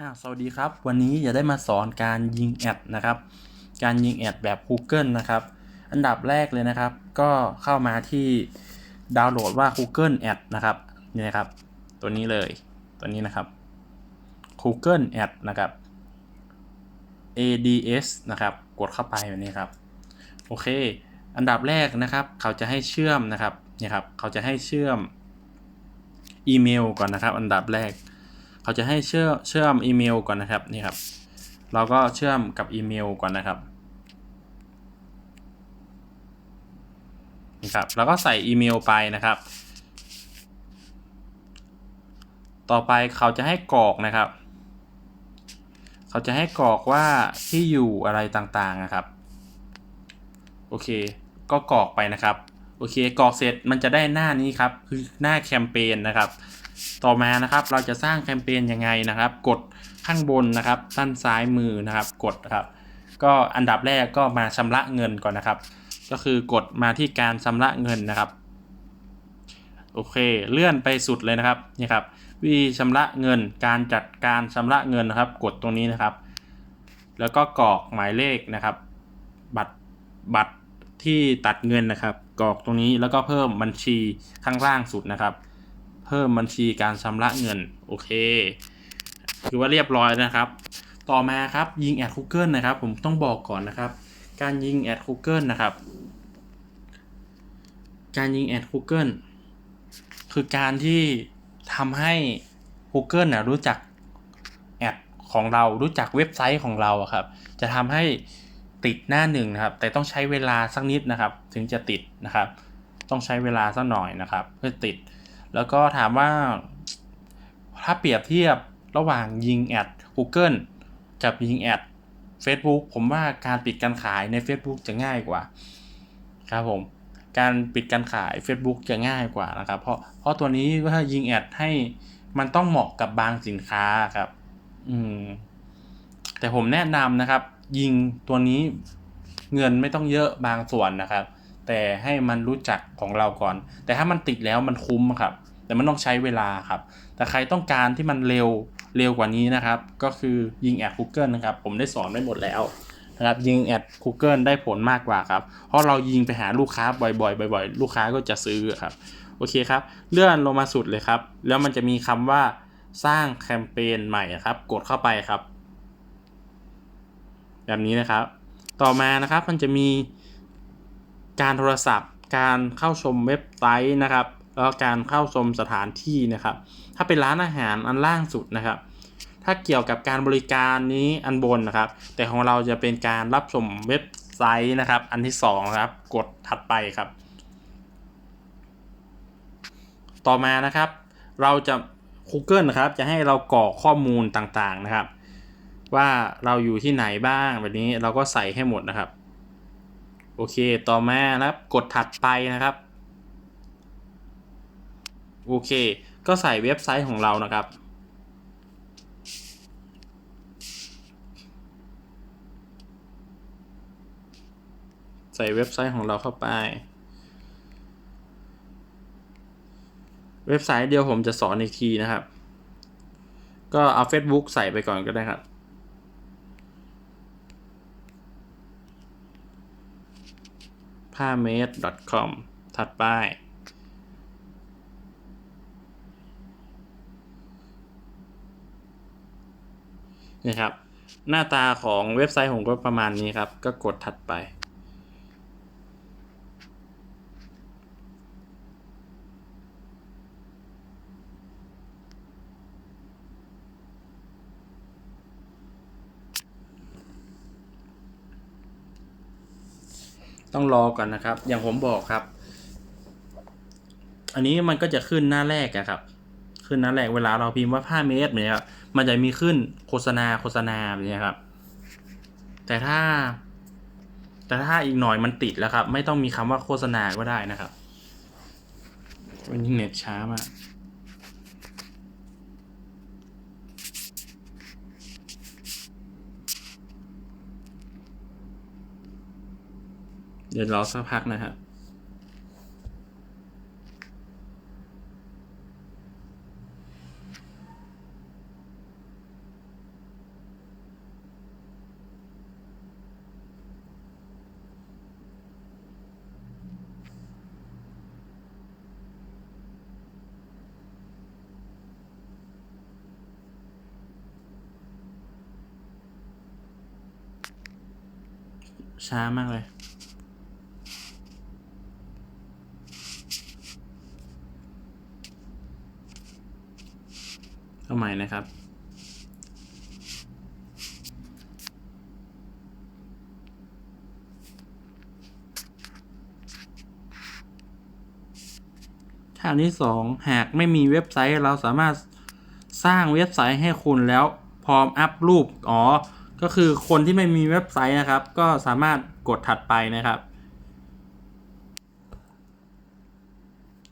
อ่าสวัสดีครับ วันนี้จะได้มาสอนการยิงแอดนะครับ การยิงแอดแบบ Google นะครับ อันดับแรกเลยนะครับ ก็เข้ามาที่ดาวน์โหลดว่า Google Ad นะครับนี่นะครับ ตัวนี้เลย ตัวนี้นะครับ Google Ad นะครับ ADS นะครับ กดเข้าไปแบบนี้ครับ โอเค อันดับแรกนะครับ เขาจะให้เชื่อมนะครับนี่ครับ เขาจะให้เชื่อมอีเมลก่อนนะครับ อันดับแรก เขาจะให้เชื่อเชื่อมอีเมลก่อนนะครับนี่ครับเราก็เชื่อมกับอีเมลก่อนนะครับนี่ครับแล้วก็ใส่อีเมลไปนะครับ ต่อไปเขาจะให้กรอกนะครับ เขาจะให้กรอกว่าที่อยู่อะไรต่างๆนะครับ โอเค ก็กรอกไปนะครับ โอเคกรอกเสร็จมันจะได้หน้านี้ครับ คือหน้าแคมเปญนะครับ ต่อมานะครับเราจะสร้างแคมเปญยังไงนะครับ กดข้างบนนะครับด้านซ้ายมือนะครับกดนะครับ ก็อันดับแรกก็มาชำระเงินก่อนนะครับ ก็คือกดมาที่การชำระเงินนะครับโอเค เลื่อนไปสุดเลยนะครับนี่ครับวิธีชำระเงินการจัดการชำระเงินนะครับ กดตรงนี้นะครับ แล้วก็กรอกหมายเลขนะครับ บัตรบัตรที่ตัดเงินนะครับ กรอกตรงนี้แล้วก็เพิ่มบัญชีข้างล่างสุดนะครับ เพิ่มบัญชีการชำระเงินโอเคคือว่าเรียบร้อยนะครับ ต่อมาครับยิงแอด Google นะครับ ผมต้องบอกก่อนนะครับ การยิงแอด Google นะครับ การยิงแอด Google คือการที่ทำให้ Google นะรู้จักแอดของเรารู้จักเว็บไซต์ของเราครับ จะทำให้ ติดหน้าหนึ่งนะครับ แต่ต้องใช้เวลาสักนิดนะครับ ถึงจะติดนะครับ ต้องใช้เวลาสักหน่อยนะครับ เพื่อติด แล้วก็ถามว่า ถ้าเปรียบเทียบระหว่างยิงแอด Google กับยิงแอด Facebook ผมว่าการปิดการขายใน Facebook จะง่ายกว่าครับผมการปิดการขาย Facebook จะง่ายกว่านะครับ เพราะเพราะตัวนี้ว่ายิงแอดให้มันต้องเหมาะกับบางสินค้าครับ อืม แต่ผมแนะนำนะครับ ยิงตัวนี้เงินไม่ต้องเยอะบางส่วนนะครับ แต่ให้มันรู้จักของเราก่อน แต่ถ้ามันติดแล้วมันคุ้มครับ แต่มันต้องใช้เวลาครับ แต่ใครต้องการที่มันเร็วเร็วกว่านี้นะครับ ก็คือยิงแอด Google นะครับ ผมได้สอนไว้หมดแล้วนะครับยิงแอด Google ได้ผลมากกว่าครับ เพราะเรายิงไปหาลูกค้าบ่อยๆบ่อยๆ ลูกค้าก็จะซื้อครับ โอเคครับ เลื่อนลงมาสุดเลยครับ แล้วมันจะมีคำว่าสร้างแคมเปญใหม่ครับ กดเข้าไปครับ แบบนี้นะครับ ต่อมานะครับมันจะมีการโทรศัพท์ การเข้าชมเว็บไซต์นะครับ แล้วการเข้าชมสถานที่นะครับ ถ้าเป็นร้านอาหารอันล่างสุดนะครับ ถ้าเกี่ยวกับการบริการนี้อันบนนะครับ แต่ของเราจะเป็นการรับชมเว็บไซต์นะครับ อันที่2ครับ กดถัดไปครับ ต่อมานะครับ เราจะ Google นะครับ จะให้เรากรอกข้อมูลต่างๆนะครับ ว่าเราอยู่ที่ไหนบ้างแบบนี้เราก็ใส่ให้หมดนะครับ โอเคต่อมานะครับกดถัดไปนะครับ โอเค ก็ใส่เว็บไซต์ของเรานะครับ ใส่เว็บไซต์ของเราเข้าไปเว็บไซต์เดียวผมจะสอนอีกทีนะครับ ก็เอา Facebook ใส่ไปก่อนก็ได้ครับ ผ้าเมด .com ถัดไปนี่ครับ หน้าตาของเว็บไซต์ผมก็ประมาณนี้ครับ ก็กดถัดไป ต้องรอก่อนนะครับ อย่างผมบอกครับ อันนี้มันก็จะขึ้นหน้าแรกอะครับ ขึ้นหน้าแรกเวลาเราพิมพ์ว่าผ้าเมตรเนี่ยครับมันจะมีขึ้นโฆษณาโฆษณาแบบนี้ครับ แต่ถ้า แต่ถ้าอีกหน่อยมันติดแล้วครับ ไม่ต้องมีคำว่าโฆษณาก็ได้นะครับวันนี้เน็ตช้ามาก เดี๋ยวรอสักพักนะครับช้ามากเลย เอาใหม่นะครับ ทางที่สองหากไม่มีเว็บไซต์เราสามารถสร้างเว็บไซต์ให้คุณแล้วพร้อมอัพรูป อ๋อ ก็คือคนที่ไม่มีเว็บไซต์นะครับ ก็สามารถกดถัดไปนะครับ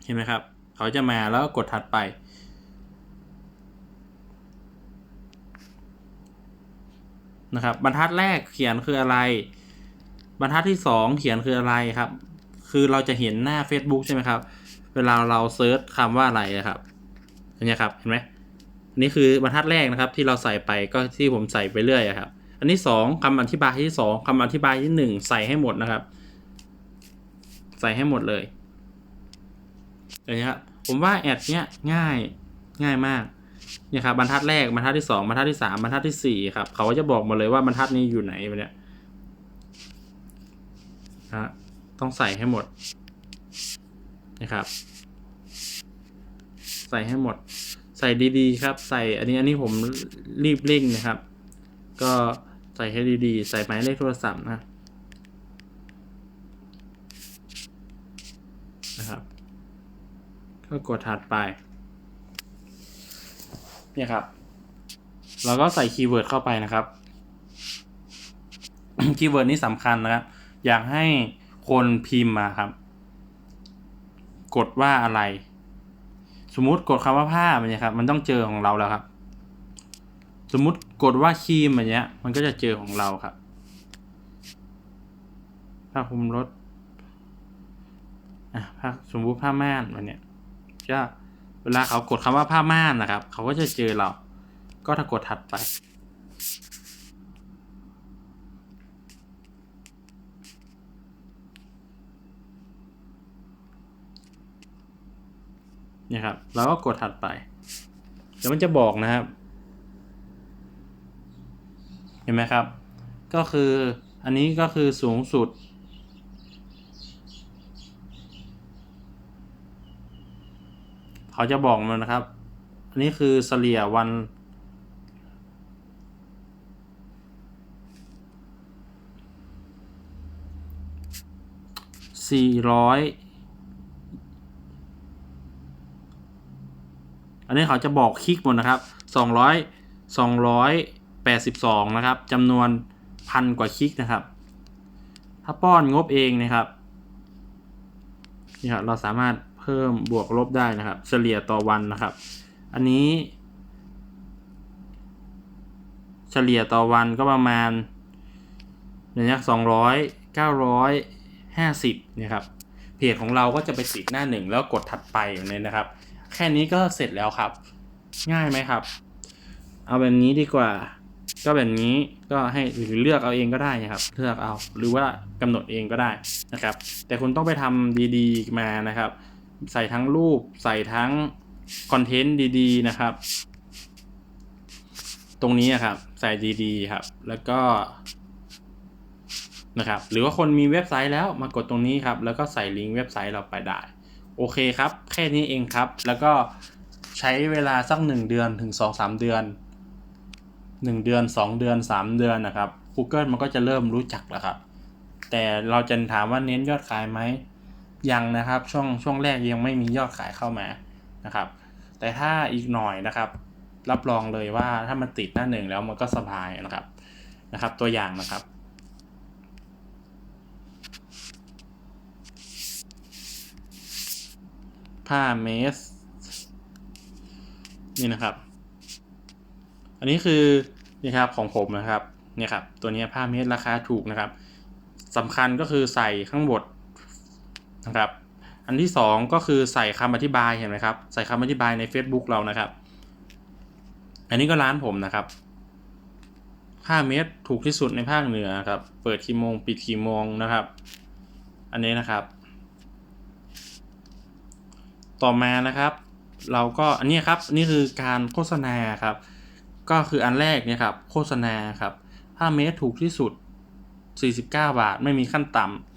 เห็นไหมครับ เขาจะมาแล้วก็กดถัดไป นะครับ บรรทัดแรกเขียนคืออะไร บรรทัดที่สองเขียนคืออะไรครับ คือเราจะเห็นหน้า Facebook ใช่ไหมครับ เวลาเราเซิร์ชคำว่าอะไระครับอันนี้ครับเห็นไหมอันนี้คือบรรทัดแรกนะครับ ที่เราใส่ไปก็ที่ผมใส่ไปเรื่อยครับ อันที่สองคำอธิบายที่สองคำอธิบายที่หนึ่งใส่ให้หมดนะครับ ใส่ให้หมดเลยอย่างนี้ครับผมว่าแอดเนี้ยง่ายง่ายมาก เนี่ยครับบรรทัดแรกบรรทัดที่สองบรรทัดที่สามบรรทัดที่สี่ครับ เขาก็จะบอกมาเลยว่าบรรทัดนี้อยู่ไหนไปเนี่ยนะฮะต้องใส่ให้หมดนะครับ ใส่ให้หมด ใส่ดีๆ ครับ ใส่อันนี้อันนี้ผมรีบเร่งนะครับ ก็ใส่ให้ดีๆ ใส่หมายเลขโทรศัพท์นะนะครับก็กดถัดไป เนี่ยครับเราก็ใส่คีย์เวิร์ดเข้าไปนะครับคีย์เวิร์ดนี้สำคัญนะครับ อยากให้คนพิมพ์มาครับ กดว่าอะไร สมมุติกดคำว่าผ้ามันเนี่ยครับ มันต้องเจอของเราแล้วครับ สมมุติกดว่าครีมแบบเนี้ย มันก็จะเจอของเราครับผ้าคลุมรถอะผ้าสมมุติผ้าม่านแบบเนี้ยก็ เวลาเขากดคำว่าผ้าม่านนะครับ เขาก็จะเจอเรา ก็ถ้ากดถัดไปเนี่ยครับแล้วก็กดถัดไป เดี๋ยวมันจะบอกนะครับ เห็นไหมครับ ก็คืออันนี้ก็คือสูงสุด เขาจะบอกมันนะครับ อันนี้คือเฉลี่ยวันสี่ร้อยอันนี้เขาจะบอกคลิกหมดนะครับสองร้อยสองร้อยแปดสิบสองนะครับจำนวนพันกว่าคลิกนะครับ ถ้าป้อนงบเองนะครับนี่ครับเราสามารถ เพิ่มบวกลบได้นะครับ เฉลี่ยต่อวันนะครับ อันนี้ เฉลี่ยต่อวันก็ประมาณเนี่ยสองร้อยเก้าร้อยห้าสิบเนี่ยครับเพจของเราก็จะไปติดหน้าหนึ่งแล้วกดถัดไปอย่างนี้นะครับ แค่นี้ก็เสร็จแล้วครับ ง่ายไหมครับ เอาแบบนี้ดีกว่า ก็แบบนี้ก็ให้หรือเลือกเอาเองก็ได้นะครับ เลือกเอาหรือว่ากำหนดเองก็ได้นะครับ แต่คุณต้องไปทำดีๆมานะครับ ใส่ทั้งรูป ใส่ทั้งคอนเทนต์ดีๆนะครับ ตรงนี้อะครับ ใส่ดีๆครับ แล้วก็นะครับ หรือว่าคนมีเว็บไซต์แล้วมากดตรงนี้ครับ แล้วก็ใส่ลิงก์เว็บไซต์เราไปได้ โอเคครับ แค่นี้เองครับ แล้วก็ใช้เวลาสักหนึ่งเดือนถึงสองสามเดือนหนึ่งเดือนสองเดือนสามเดือนนะครับ Google มันก็จะเริ่มรู้จักแล้วครับ แต่เราจะถามว่าเน้นยอดขายไหม ยังนะครับช่วงช่วงแรกยังไม่มียอดขายเข้ามานะครับ แต่ถ้าอีกหน่อยนะครับ รับรองเลยว่าถ้ามันติดหน้าหนึ่งแล้วมันก็สบายนะครับนะครับ ตัวอย่างนะครับผ้าเมสนี่นะครับ อันนี้คือนี่ครับของผมนะครับเนี่ยครับตัวนี้ผ้าเมสราคาถูกนะครับสำคัญก็คือใส่ข้างบน นะครับ อันที่สองก็คือใส่คำอธิบายเห็นไหมครับใส่คำอธิบายใน Facebook เรานะครับ อันนี้ก็ร้านผมนะครับผ้าเมตรถูกที่สุดในภาคเหนือครับ เปิดกี่โมงปิดกี่โมงนะครับ อันนี้นะครับ ต่อมานะครับ เราก็อันนี้ครับนี่คือการโฆษณาครับ ก็คืออันแรกเนี่ยครับ โฆษณาครับผ้าเมตรถูกที่สุด 49 บาท ไม่มีขั้นต่ำ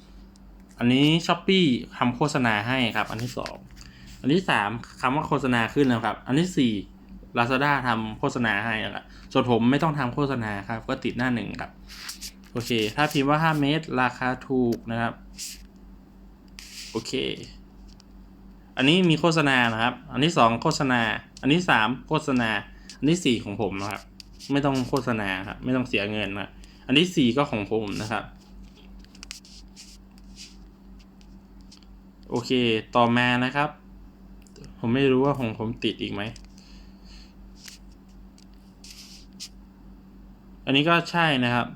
อันนี้ช้อปปี้ทำโฆษณาให้ครับ อันที่สองอันที่สามคำว่าโฆษณาขึ้นแล้วครับ อันที่สี่ Lazada ทำโฆษณาให้ครับส่วนผมไม่ต้องทำโฆษณาครับ ก็ติดหน้าหนึ่งครับ โอเค ถ้าพิมพ์ว่า 5 เมตร ราคาถูกนะครับ โอเค อันนี้มีโฆษณานะครับ อันที่สองโฆษณา อันที่สามโฆษณา อันที่สี่ของผมนะครับ ไม่ต้องโฆษณาครับ ไม่ต้องเสียเงินนะ อันที่สี่ก็ของผมนะครับ โอเค ต่อมานะครับ ผมไม่รู้ว่าของผมติดอีกไหม อันนี้ก็ใช่นะครับ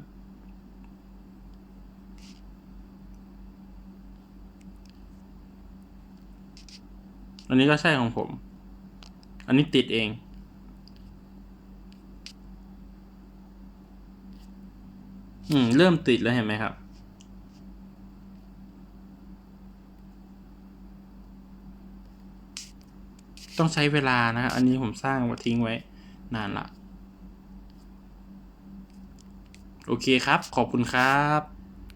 อันนี้ก็ใช่ของผม อันนี้ติดเองอืม เริ่มติดแล้วเห็นไหมครับ ต้องใช้เวลานะ อันนี้ผมสร้างมาทิ้งไว้ นานละ โอเคครับ ขอบคุณครับ